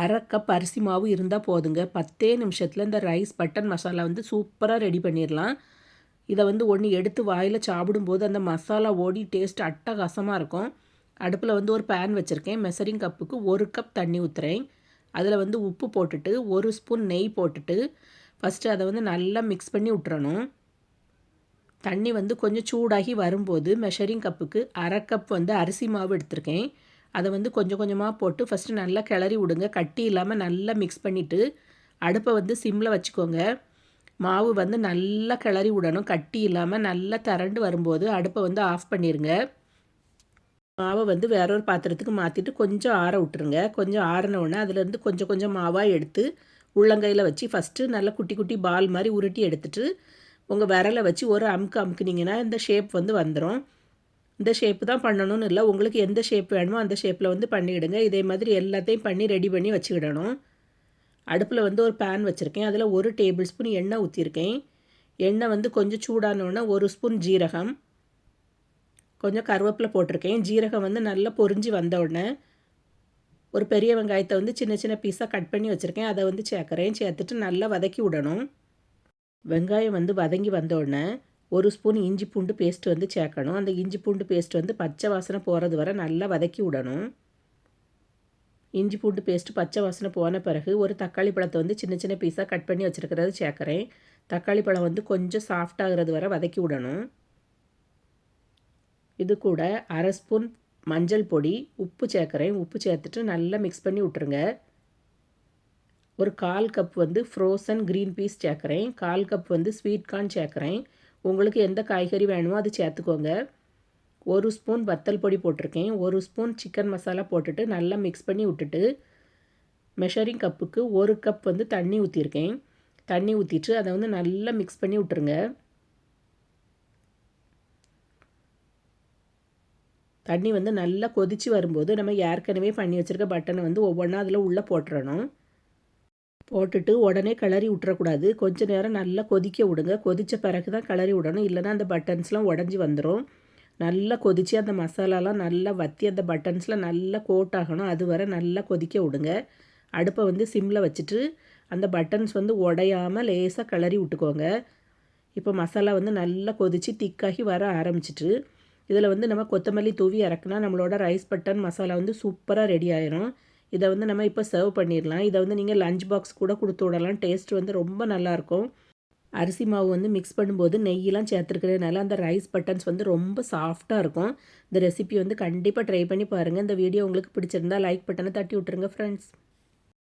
அரை கப் அரிசி மாவு இருந்தால் போதுங்க. பத்தே நிமிஷத்தில் இந்த ரைஸ் பட்டன் மசாலா வந்து சூப்பராக ரெடி பண்ணிடலாம் இதை வந்து ஒன்று எடுத்து வாயில் சாப்பிடும்போது அந்த மசாலா ஓடி டேஸ்ட் அட்டகாசமாக இருக்கும். அடுப்பில் வந்து ஒரு பேன் வச்சுருக்கேன். மெசரிங் கப்புக்கு ஒரு கப் தண்ணி ஊற்றுறேன் அதில் வந்து உப்பு போட்டுட்டு ஒரு ஸ்பூன் நெய் போட்டுட்டு ஃபஸ்ட்டு அதை வந்து நல்லா மிக்ஸ் பண்ணி விட்டுறணும் தண்ணி வந்து கொஞ்சம் சூடாகி வரும்போது மெஷரிங் கப்புக்கு அரை கப் வந்து அரிசி மாவு எடுத்திருக்கேன். அதை வந்து கொஞ்சம் கொஞ்சமாக போட்டு ஃபஸ்ட்டு நல்லா கிளறி விடுங்க. கட்டி இல்லாமல் நல்லா மிக்ஸ் பண்ணிவிட்டு அடுப்பை வந்து சிம்மில் வச்சுக்கோங்க. மாவு வந்து நல்லா கிளறி விடணும். கட்டி இல்லாமல் நல்லா திரண்டு வரும்போது அடுப்பை வந்து ஆஃப் பண்ணிடுங்க மாவை வந்து வேற ஒரு பாத்திரத்துக்கு மாற்றிட்டு கொஞ்சம் ஆற விட்டுருங்க. கொஞ்சம் ஆறினவுடனே அதுலேருந்து கொஞ்சம் கொஞ்சம் மாவாக எடுத்து உள்ளங்கையில் வச்சு ஃபஸ்ட்டு நல்லா குட்டி குட்டி பால் மாதிரி உருட்டி எடுத்துகிட்டு உங்கள் விரலை வச்சு ஒரு அமுக்கு அமுக்குனிங்கன்னா இந்த ஷேப் வந்து வந்துடும் இந்த ஷேப்பு தான் பண்ணணும்னு இல்லை. உங்களுக்கு எந்த ஷேப் வேணுமோ அந்த ஷேப்பில் வந்து பண்ணிவிடுங்க இதே மாதிரி எல்லாத்தையும் பண்ணி ரெடி பண்ணி வச்சுக்கிடணும். அடுப்பில் வந்து ஒரு பேன் வச்சுருக்கேன். அதில் ஒரு டேபிள் ஸ்பூன் எண்ணெய் ஊற்றிருக்கேன் எண்ணெய் வந்து கொஞ்சம் சூடானோடனே ஒரு ஸ்பூன் ஜீரகம். கொஞ்சம் கருவேப்பிலை போட்டிருக்கேன். ஜீரகம் வந்து நல்லா பொறிஞ்சி வந்த உடனே ஒரு பெரிய வெங்காயத்தை வந்து சின்ன சின்ன பீஸாக கட் பண்ணி வச்சுருக்கேன். அதை வந்து சேர்க்குறேன். சேர்த்துட்டு நல்லா வதக்கி விடணும். வெங்காயம் வந்து வதங்கி வந்த உடனே ஒரு ஸ்பூன் இஞ்சி பூண்டு பேஸ்ட் வந்து சேர்க்கணும். அந்த இஞ்சி பூண்டு பேஸ்ட் வந்து பச்சை வாசனை போகிறது வரை நல்லா வதக்கி விடணும். இஞ்சி பூண்டு பேஸ்ட்டு பச்சை வாசனை போன பிறகு ஒரு தக்காளி பழத்தை வந்து சின்ன சின்ன பீஸாக கட் பண்ணி வச்சுருக்கிறது சேர்க்குறேன். தக்காளி பழம் வந்து கொஞ்சம் சாஃப்டாகிறது வரை வதக்கி விடணும். இது கூட அரை ஸ்பூன் மஞ்சள் பொடி உப்பு சேர்க்குறேன். உப்பு சேர்த்துட்டு நல்லா மிக்ஸ் பண்ணி விட்ருங்க ஒரு கால் கப் வந்து ஃப்ரோசன் க்ரீன் பீஸ் சேர்க்குறேன். கால் கப் வந்து ஸ்வீட் கார்ன் சேர்க்குறேன். உங்களுக்கு எந்த காய்கறி வேணுமோ அது சேர்த்துக்கோங்க. ஒரு ஸ்பூன் வத்தல் பொடி போட்டிருக்கேன். ஒரு ஸ்பூன் சிக்கன் மசாலா போட்டுட்டு நல்லா மிக்ஸ் பண்ணி விட்டுட்டு மெஷரிங் கப்புக்கு ஒரு கப் வந்து தண்ணி ஊற்றிருக்கேன் தண்ணி ஊற்றிட்டு அதை வந்து நல்லா மிக்ஸ் பண்ணி விட்டுருங்க. தண்ணி வந்து நல்லா கொதித்து வரும்போது நம்ம ஏற்கனவே பண்ணி வச்சுருக்க பட்டனை வந்து ஒவ்வொன்றா அதில் உள்ளே போட்டுறணும். போட்டுட்டு உடனே கிளறி விட்டுறக்கூடாது. கொஞ்சம் நேரம் நல்லா கொதிக்க விடுங்க. கொதித்த பிறகு தான் கிளறி விடணும். இல்லைனா அந்த பட்டன்ஸ்லாம் உடஞ்சி வந்துடும் நல்லா கொதித்து அந்த மசாலாலாம் நல்லா வற்றி அந்த பட்டன்ஸில் நல்லா கோட் ஆகணும். அது வரை நல்லா கொதிக்க விடுங்க. அடுப்பை வந்து சிம்மில் வச்சுட்டு அந்த பட்டன்ஸ் வந்து உடையாமல் லேசாக கிளறி விட்டுக்கோங்க. இப்போ மசாலா வந்து நல்லா கொதித்து திக்காகி வர ஆரம்பிச்சிட்டு இதில் வந்து நம்ம கொத்தமல்லி தூவி இறக்குனா நம்மளோட ரைஸ் பட்டன் மசாலா வந்து சூப்பராக ரெடி ஆயிரும். இதை வந்து நம்ம இப்போ சர்வ் பண்ணிடலாம். இதை வந்து நீங்கள் லஞ்ச் பாக்ஸ் கூட கொடுத்து விடலாம். டேஸ்ட் வந்து ரொம்ப நல்லாயிருக்கும் அரிசி மாவு வந்து மிக்ஸ் பண்ணும்போது நெய்யெலாம் சேர்த்துருக்கிறதுனால அந்த ரைஸ் பட்டன்ஸ் வந்து ரொம்ப சாஃப்டாக இருக்கும். இந்த ரெசிபி வந்து கண்டிப்பாக ட்ரை பண்ணி பாருங்கள் இந்த வீடியோ உங்களுக்கு பிடிச்சிருந்தா லைக் பட்டனை தட்டி விட்ருங்க ஃப்ரெண்ட்ஸ்